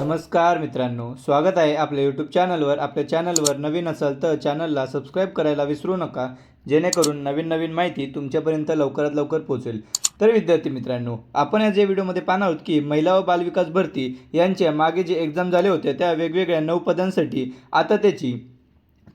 नमस्कार मित्रांनो स्वागत आहे आपल्या यूट्यूब चॅनलवर आपल्या चॅनलवर नवीन असाल तर चॅनलला सबस्क्राईब करायला विसरू नका जेणेकरून नवीन नवीन माहिती तुमच्यापर्यंत लवकरात लवकर पोहोचेल. तर विद्यार्थी मित्रांनो आपण या जे व्हिडिओमध्ये पाहणार आहोत की महिला व बालविकास भरती यांच्या मागे जे एक्झाम झाले होते त्या वेगवेगळ्या नऊ पदांसाठी आता त्याची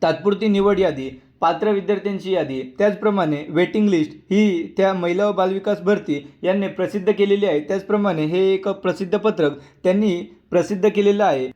तात्पुरती निवड यादी पात्र विद्यार्थ्यांची यादी. त्याचप्रमाणे वेटिंग लिस्ट ही त्या महिला व बालविकास भरती यांनी प्रसिद्ध केलेली आहे. त्याचप्रमाणे हे एक प्रसिद्ध पत्रक त्यांनी प्रसिद्ध केलेलं आहे.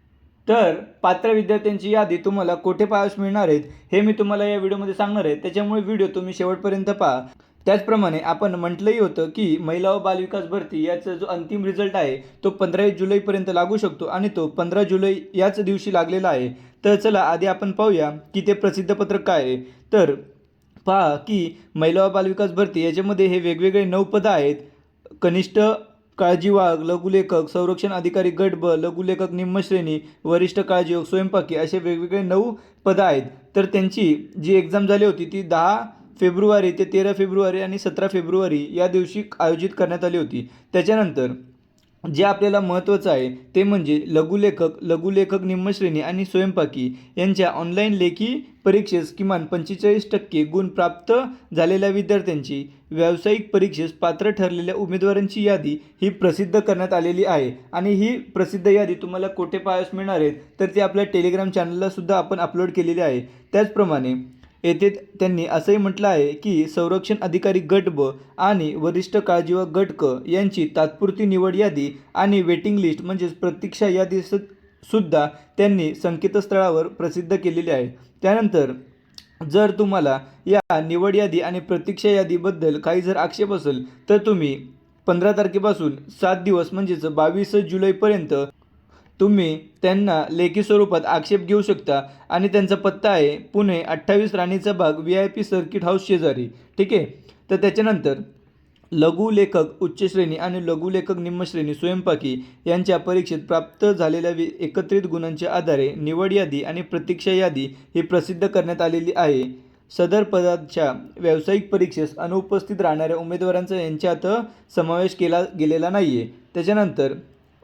तर पात्र विद्यार्थ्यांची यादी तुम्हाला कोठे पाहायस मिळणार आहेत हे मी तुम्हाला या व्हिडिओमध्ये सांगणार आहे. त्याच्यामुळे व्हिडिओ तुम्ही शेवटपर्यंत पहा. त्याचप्रमाणे आपण म्हटलंही होतं की महिला व बालविकास भरती याचा जो अंतिम रिझल्ट आहे तो पंधरा जुलैपर्यंत लागू शकतो आणि तो पंधरा जुलै याच दिवशी लागलेला आहे. तर चला आधी आपण पाहूया की ते प्रसिद्ध पत्रक काय आहे. तर पहा की महिला व बालविकास भरती याच्यामध्ये हे वेगवेगळे नऊ पदं आहेत. कनिष्ठ काळजी वाघ लघुलेखक संरक्षण अधिकारी गट ब लघुलेखक निम्मश्रेणी वरिष्ठ काळजीयोग स्वयंपाकी असे वेगवेगळे नऊ पदं आहेत. तर त्यांची जी एक्झाम झाली होती ती दहा फेब्रुवारी ते तेरा फेब्रुवारी आणि सतरा फेब्रुवारी या दिवशी आयोजित करण्यात आली होती. त्याच्यानंतर जे आपल्याला महत्त्वाचं आहे ते म्हणजे लघुलेखक लघुलेखक निम्नश्रेणी आणि स्वयंपाकी. यांच्या ऑनलाईन लेखी परीक्षेस किमान पंचेचाळीस टक्के गुण प्राप्त झालेल्या विद्यार्थ्यांची व्यावसायिक परीक्षेस पात्र ठरलेल्या उमेदवारांची यादी ही प्रसिद्ध करण्यात आलेली आहे. आणि ही प्रसिद्ध यादी तुम्हाला कोठे पाहायस मिळणार आहेत तर ती आपल्या टेलिग्राम चॅनलला सुद्धा आपण अपलोड केलेली आहे. त्याचप्रमाणे येथे त्यांनी असंही म्हटलं आहे की संरक्षण अधिकारी गट ब आणि वरिष्ठ काळजी व गट क यांची तात्पुरती निवड यादी आणि वेटिंग लिस्ट म्हणजेच प्रतीक्षा यादी सु सुद्धा त्यांनी संकेतस्थळावर प्रसिद्ध केलेली आहे. त्यानंतर जर तुम्हाला या निवड यादी आणि प्रतीक्षा यादीबद्दल काही जर आक्षेप असेल तर तुम्ही पंधरा तारखेपासून सात दिवस म्हणजेच बावीस जुलैपर्यंत तुम्ही त्यांना लेखी स्वरूपात आक्षेप घेऊ शकता आणि त्यांचा पत्ता आहे पुणे अठ्ठावीस राणीचा भाग V I P circuit house शेजारी. ठीक आहे? तर त्याच्यानंतर लघुलेखक उच्च श्रेणी आणि लघुलेखक निम्नश्रेणी स्वयंपाकी यांच्या परीक्षेत प्राप्त झालेल्या वि एकत्रित गुणांच्या आधारे निवड यादी आणि प्रतीक्षा यादी ही प्रसिद्ध करण्यात आलेली आहे. सदर पदाच्या व्यावसायिक परीक्षेस अनुपस्थित राहणाऱ्या उमेदवारांचा यांच्यात समावेश केला गेलेला नाही आहे त्याच्यानंतर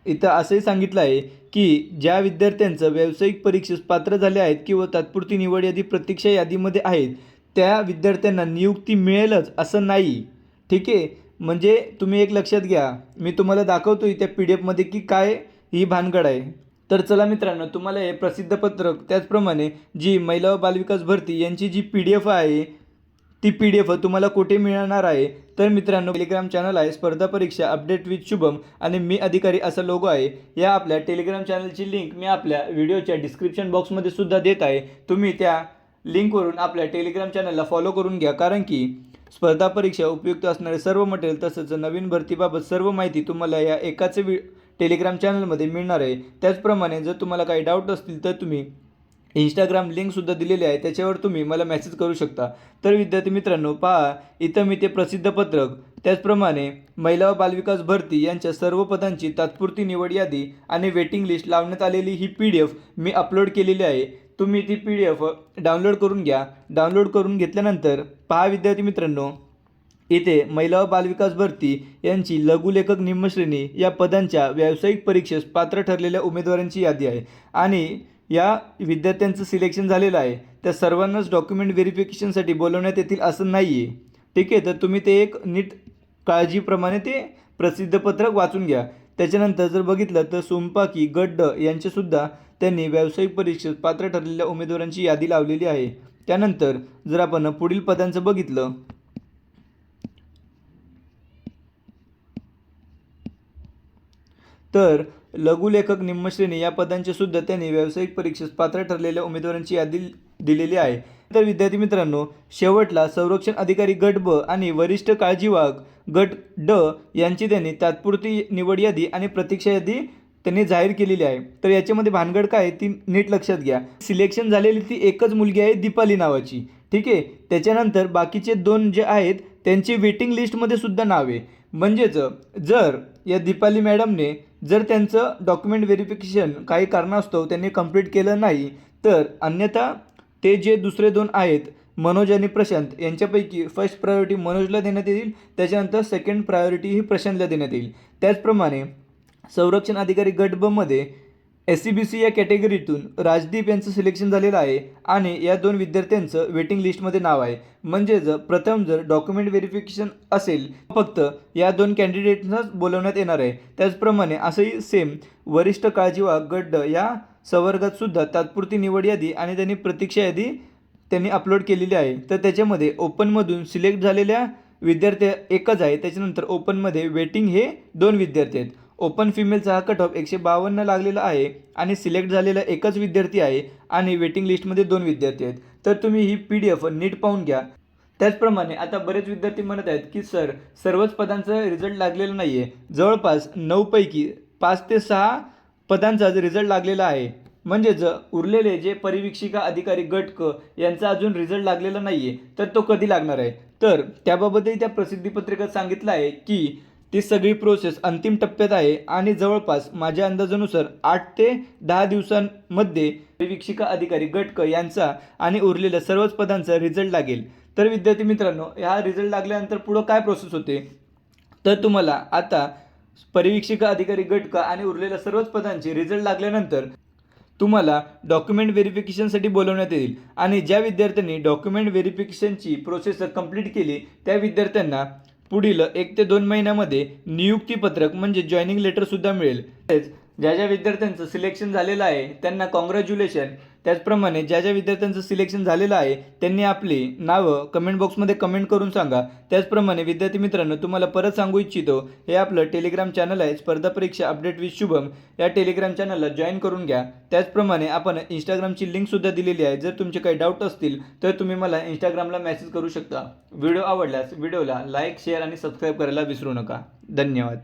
इथं असंही सांगितलं आहे की ज्या विद्यार्थ्यांचं व्यावसायिक परीक्षेस पात्र झाले आहेत किंवा तात्पुरती निवड यादी प्रतीक्षा यादीमध्ये आहेत त्या विद्यार्थ्यांना नियुक्ती मिळेलच असं नाही. ठीक आहे? म्हणजे तुम्ही एक लक्षात घ्या. मी तुम्हाला दाखवतो त्या पी डी एफमध्ये की काय ही भानगड आहे. तर चला मित्रांनो तुम्हाला हे प्रसिद्ध पत्रक त्याचप्रमाणे जी महिला व बालविकास भरती यांची जी पी डी एफ आहे ती पी डी एफ तुम्हाला कुठे मिळणार आहे? तर मित्रांनो टेलिग्राम चॅनल आहे स्पर्धा परीक्षा अपडेट विथ शुभम आणि मी अधिकारी असा लोगो आहे. या आपल्या टेलिग्राम चॅनलची लिंक मी आपल्या व्हिडिओच्या डिस्क्रिप्शन बॉक्समध्ये सुद्धा देत आहे. तुम्ही त्या लिंकवरून आपल्या टेलिग्राम चॅनलला फॉलो करून घ्या. कारण की स्पर्धा परीक्षा उपयुक्त असणारे सर्व मटेरियल तसंच नवीन भरतीबाबत सर्व माहिती तुम्हाला या एकाच वि टेलिग्राम चॅनलमध्ये मिळणार आहे. त्याचप्रमाणे जर तुम्हाला काही डाऊट असतील तर तुम्ही इंस्टाग्राम लिंकसुद्धा दिलेली आहे. त्याच्यावर तुम्ही मला मेसेज करू शकता. तर विद्यार्थी मित्रांनो पहा इथं मी ते प्रसिद्ध पत्रक. त्याचप्रमाणे महिला व बालविकास भरती यांच्या सर्व पदांची तात्पुरती निवड यादी आणि वेटिंग लिस्ट लावण्यात आलेली ही पी डी एफ मी अपलोड केलेली आहे. तुम्ही ती पी डी एफ डाउनलोड करून घ्या. डाउनलोड करून घेतल्यानंतर पहा विद्यार्थी मित्रांनो इथे महिला व बालविकास भरती यांची लघुलेखक निम्नश्रेणी या पदांच्या व्यावसायिक परीक्षेस पात्र ठरलेल्या उमेदवारांची यादी आहे. आणि या विद्यार्थ्यांचं सिलेक्शन झालेलं आहे. त्या सर्वांनाच डॉक्युमेंट व्हेरिफिकेशनसाठी बोलवण्यात येतील असं नाही आहे ठीक आहे तर तुम्ही ते एक नीट काळजीप्रमाणे ते प्रसिद्ध पत्रक वाचून घ्या. त्याच्यानंतर जर बघितलं तर सोमपाकी गड्ड यांचेसुद्धा त्यांनी व्यावसायिक परीक्षेत पात्र ठरलेल्या उमेदवारांची यादी लावलेली आहे. त्यानंतर जर आपण पुढील पदांचं बघितलं तर लघुलेखक निम्मश्रेणी या पदांचे सुद्धा त्यांनी व्यावसायिक परीक्षेस पात्र ठरलेल्या उमेदवारांची यादी दिलेली आहे. तर विद्यार्थी मित्रांनो शेवटला संरक्षण अधिकारी गट ब आणि वरिष्ठ काळजीवाग गट ड यांची त्यांनी तात्पुरती निवड यादी आणि प्रतीक्षा यादी त्यांनी जाहीर केलेली आहे. तर याच्यामध्ये भानगड काय ती नीट लक्षात घ्या. सिलेक्शन झालेली ती एकच मुलगी आहे दीपाली नावाची. ठीक आहे? त्याच्यानंतर बाकीचे दोन जे आहेत त्यांची वेटिंग लिस्टमध्ये सुद्धा नाव. आहे म्हणजेच जर या दीपाली मॅडमने जर त्यांचं डॉक्युमेंट व्हेरिफिकेशन काही कारणास्तव त्यांनी कंप्लीट केलं नाही तर अन्यथा ते जे दुसरे दोन आहेत मनोज आणि प्रशांत यांच्यापैकी फर्स्ट प्रायोरिटी मनोजला देण्यात येईल त्याच्यानंतर सेकंड प्रायोरिटी ही प्रशांतला देण्यात येईल. त्याचप्रमाणे संरक्षण अधिकारी गट बमध्ये एस सी बी सी या कॅटेगरीतून राजदीप यांचं सिलेक्शन झालेलं आहे आणि या दोन विद्यार्थ्यांचं वेटिंग लिस्टमध्ये नाव आहे. म्हणजे जर प्रथम जर डॉक्युमेंट व्हेरिफिकेशन असेल फक्त या दोन कॅन्डिडेटनाच बोलवण्यात येणार आहे. त्याचप्रमाणे असंही सेम वरिष्ठ काळजीवा गड्ड या संवर्गात सुद्धा तात्पुरती निवड यादी आणि त्यांनी प्रतीक्षा यादी त्यांनी अपलोड केलेली आहे. तर त्याच्यामध्ये ओपनमधून सिलेक्ट झालेल्या विद्यार्थी एकच आहे. त्याच्यानंतर ओपनमध्ये वेटिंग हे दोन विद्यार्थी आहेत. ओपन फिमेलचा हा कट ऑफ एकशे बावन्न लागलेला आहे आणि सिलेक्ट झालेला एकच विद्यार्थी आहे आणि वेटिंग लिस्टमध्ये दोन विद्यार्थी आहेत. तर तुम्ही ही पी डी एफ नीट पाहून घ्या. त्याचप्रमाणे आता बरेच विद्यार्थी म्हणत आहेत की सर सर्वच पदांचा रिझल्ट लागलेला नाही आहे जवळपास नऊपैकी पाच ते सहा पदांचा रिझल्ट लागलेला आहे. म्हणजेच उरलेले जे परिवीक्षिका अधिकारी गट क यांचा अजून रिझल्ट लागलेला नाही आहे तर तो कधी लागणार आहे? तर त्याबाबतही त्या प्रसिद्धीपत्रिकेत सांगितलं आहे की ती सगळी प्रोसेस अंतिम टप्प्यात आहे आणि जवळपास माझ्या अंदाजानुसार आठ ते दहा दिवसांमध्ये परिवीक्षिका अधिकारी गटक यांचा आणि उरलेल्या सर्वच पदांचा रिझल्ट लागेल. तर विद्यार्थी मित्रांनो हा रिझल्ट लागल्यानंतर पुढं काय प्रोसेस होते? तर तुम्हाला आता परिवीक्षिका अधिकारी गटक आणि उरलेल्या सर्वच पदांचे रिझल्ट लागल्यानंतर तुम्हाला डॉक्युमेंट व्हेरिफिकेशनसाठी बोलवण्यात येईल. आणि ज्या विद्यार्थ्यांनी डॉक्युमेंट व्हेरिफिकेशनची प्रोसेस कंप्लीट केली त्या विद्यार्थ्यांना पुढील एक ते दोन महिन्यामध्ये नियुक्तीपत्रक म्हणजे जॉईनिंग लेटरसुद्धा मिळेल. तसेच ज्या ज्या विद्यार्थ्यांचं सिलेक्शन झालेलं आहे त्यांना कॉंग्रॅच्युलेशन त्याचप्रमाणे ज्या ज्या विद्यार्थ्यांचं सिलेक्शन झालेलं आहे त्यांनी आपली नावं कमेंट बॉक्समध्ये कमेंट करून सांगा. त्याचप्रमाणे विद्यार्थी मित्रांनो तुम्हाला परत सांगू इच्छितो हे आपलं टेलिग्राम चॅनल आहे स्पर्धा परीक्षा अपडेट विथ शुभम. या टेलिग्राम चॅनलला जॉईन करून घ्या. त्याचप्रमाणे आपण इंस्टाग्रामची लिंकसुद्धा दिलेली आहे. जर तुमचे काही डाऊट असतील तर तुम्ही मला इंस्टाग्रामला मेसेज करू शकता. व्हिडिओ आवडल्यास व्हिडिओला लाईक शेअर आणि सबस्क्राईब करायला विसरू नका. धन्यवाद.